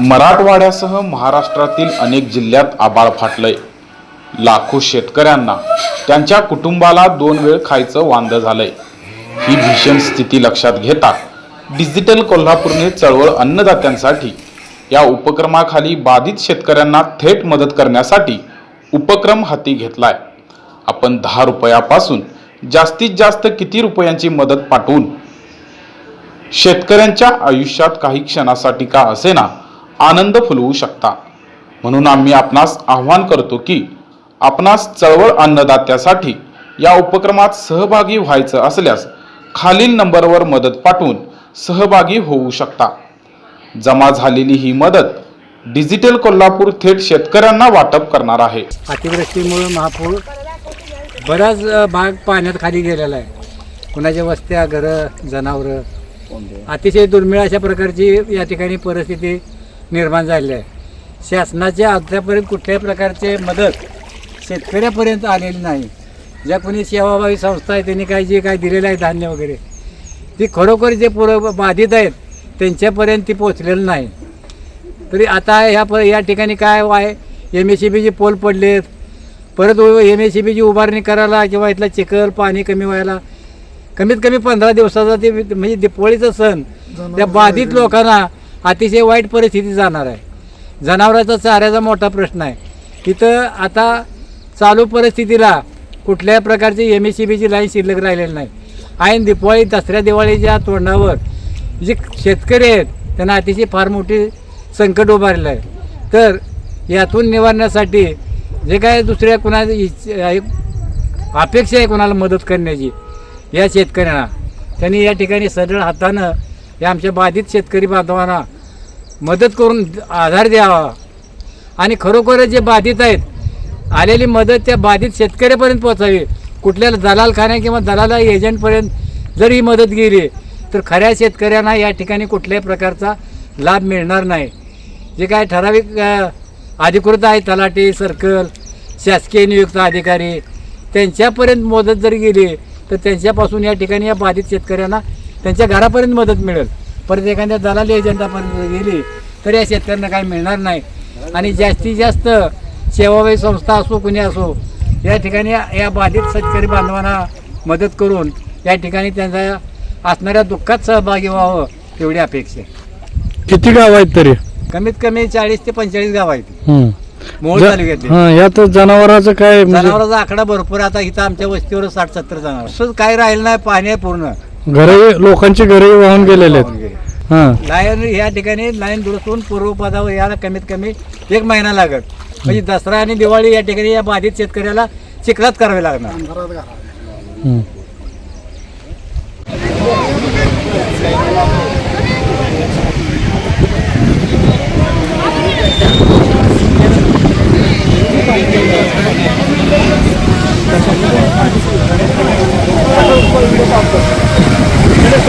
मराठवाड्यासह महाराष्ट्रातील अनेक जिल्ह्यात आबाळ फाटलंय. लाखो शेतकऱ्यांना त्यांच्या कुटुंबाला दोन वेळ खायचं वांद झालंय. ही भीषण स्थिती लक्षात घेता डिजिटल कोल्हापूरने चळवळ अन्नदात्यांसाठी या उपक्रमाखाली बाधित शेतकऱ्यांना थेट मदत करण्यासाठी उपक्रम हाती घेतलाय. आपण दहा रुपयापासून जास्तीत जास्त किती रुपयांची मदत पाठवून? शेतकऱ्यांच्या आयुष्यात काही क्षणासाठी का असेना आनंद फुलवू शकता. म्हणून आम्ही आपणास आव्हान करतो की आपणास चळवळ अन्नदात्यासाठी या उपक्रमात सहभागी व्हायचं असल्यास खालील नंबरवर मदत पाठवून सहभागी होऊ शकता. जमा झालेली ही मदत डिजिटल कोल्हापूर थेट शेतकऱ्यांना वाटप करणार आहे. अतिवृष्टीमुळे महापूर बराच भाग पाण्यात खाली गेलेला आहे. कुणाच्या वस्त्या घरं जनावरं अतिशय दुर्मिळ अशा प्रकारची या ठिकाणी परिस्थिती निर्माण झालेली आहे. शासनाच्या अद्यापर्यंत कुठल्याही प्रकारचे मदत शेतकऱ्यापर्यंत आलेली नाही. ज्या कोणी सेवाभावी संस्था आहे त्यांनी काही जे काही दिलेलं आहे धान्य वगैरे ती खरोखर जे पुरं बाधित आहेत त्यांच्यापर्यंत ती पोचलेलं नाही. तरी आता ह्या प या ठिकाणी काय आहे? एम एस सी बीचे पोल पडलेत. परत एम एस सी बीची उभारणी करायला किंवा इथला चिखल पाणी कमी व्हायला कमीत कमी पंधरा दिवसाचा ते म्हणजे दिपोळीचा सण त्या बाधित लोकांना अतिशय वाईट परिस्थिती जाणार आहे. जनावरांचा चाऱ्याचा मोठा प्रश्न आहे. तिथं आता चालू परिस्थितीला कुठल्याही प्रकारची एम एस सी बीची लाईन शिल्लक राहिलेली नाही. ऐन दिवाळी दसऱ्या दिवाळीच्या तोंडावर जे शेतकरी आहेत त्यांना अतिशय फार मोठी संकट उभारलं आहे. तर यातून निवारण्यासाठी जे काय दुसऱ्या कुणाची आहे- अपेक्षा आहे कोणाला मदत करण्याची या शेतकऱ्यांना. त्यांनी या ठिकाणी सरळ हातानं या आमच्या बाधित शेतकरी बांधवांना मदत करून आधार द्यावा. आणि खरोखरच जे बाधित आहेत आलेली मदत त्या बाधित शेतकऱ्यापर्यंत पोचावी कुठल्या दलालखान्या किंवा दलाला एजंटपर्यंत जर ही मदत गेली तर खऱ्या शेतकऱ्यांना या ठिकाणी कुठल्याही प्रकारचा लाभ मिळणार नाही. जे काय ठराविक अधिकृत आहे तलाठी सर्कल शासकीय नियुक्त अधिकारी त्यांच्यापर्यंत मदत जर गेली तर त्यांच्यापासून या ठिकाणी या बाधित शेतकऱ्यांना त्यांच्या घरापर्यंत मदत मिळेल. परत एखाद्या दलाली एजंटापर्यंत गेली तर या शेतकऱ्यांना काही मिळणार नाही. आणि जास्तीत जास्त सेवाभावी संस्था असो कुणी असो या ठिकाणी या बाधित शेतकरी बांधवांना मदत करून या ठिकाणी त्यांच्या असणाऱ्या दुःखात सहभागी व्हावं एवढी अपेक्षा किती गाव आहेत तरी? कमीत कमी चाळीस ते पंचेचाळीस गाव आहेत. मोहोळ ज- तालुक्यातले. हा यात जनावरांचं काय म्हणजे जनावरांचा आकडा भरपूर आता इथं आमच्या वस्तीवर साठ सत्तर जनावर. असं काय राहिलं नाही पाणी आहे पूर्ण. घरे लोकांची घरे वाहून गेलेले आहेत. हा. लाईन या ठिकाणी लाईन दुरुस्तून पूर्वपदावर यायला कमीत कमी एक महिना लागत म्हणजे दसरा आणि दिवाळी या ठिकाणी या बाधित शेतकऱ्याला चिखलात करावे लागणार. हम्म.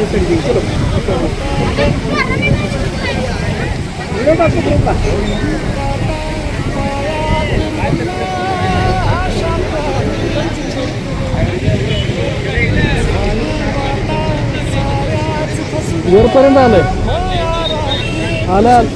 चलो जोरपर्यंत आलं आलं.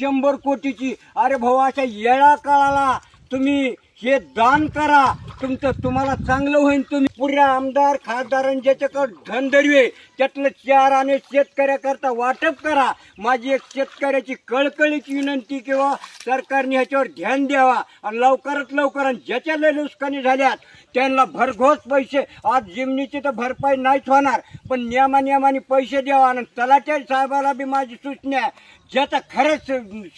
शंभर कोटीची. अरे भाऊ अशा येळा काळाला तुम्ही हे दान करा. तुमचं तुम्हाला चांगलं होईल तुम्ही. पुऱ्या आमदार खासदारांनी ज्याच्याकडं धनदर्वी आहे त्यातलं चार आणि शेतकऱ्याकरता वाटप करा. माझी एक शेतकऱ्याची कळकळीची विनंती किंवा सरकारने ह्याच्यावर ध्यान द्यावा. आणि लवकरात लवकर आणि ज्याच्या लय नुकसानी झाल्यात त्यांना भरघोस पैसे. आज जिमनीची तर भरपाई नाहीच होणार पण नियमानियमाने पैसे द्यावा आणि तलाट्या साहेबाला बी माझी सूचना आहे. ज्याचा खरंच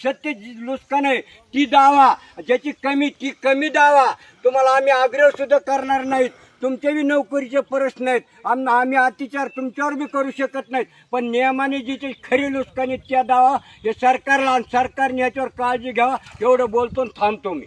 सत्य जी नुकसान आहे ती दावा ज्याची कमी ती कमी दावा तुम्हाला आम्ही आग्रह सुद्धा करणार नाहीत. तुमचे बी नोकरीचे प्रश्न आहेत. आम आम्ही अतिचार तुमच्यावर बी करू शकत नाहीत. पण नियमाने जिथे खरी नुकसानी त्या दावा हे सरकारला आणि सरकारने याच्यावर काळजी घ्यावा एवढं बोलतो आणि थांबतो मी.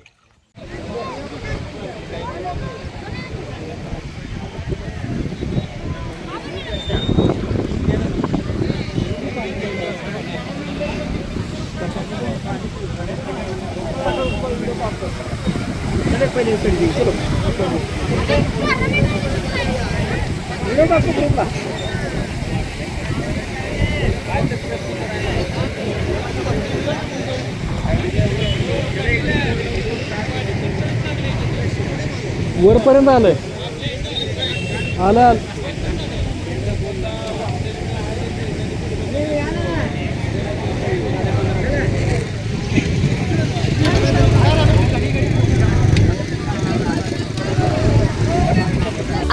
वरपर्यंत आलंय आलं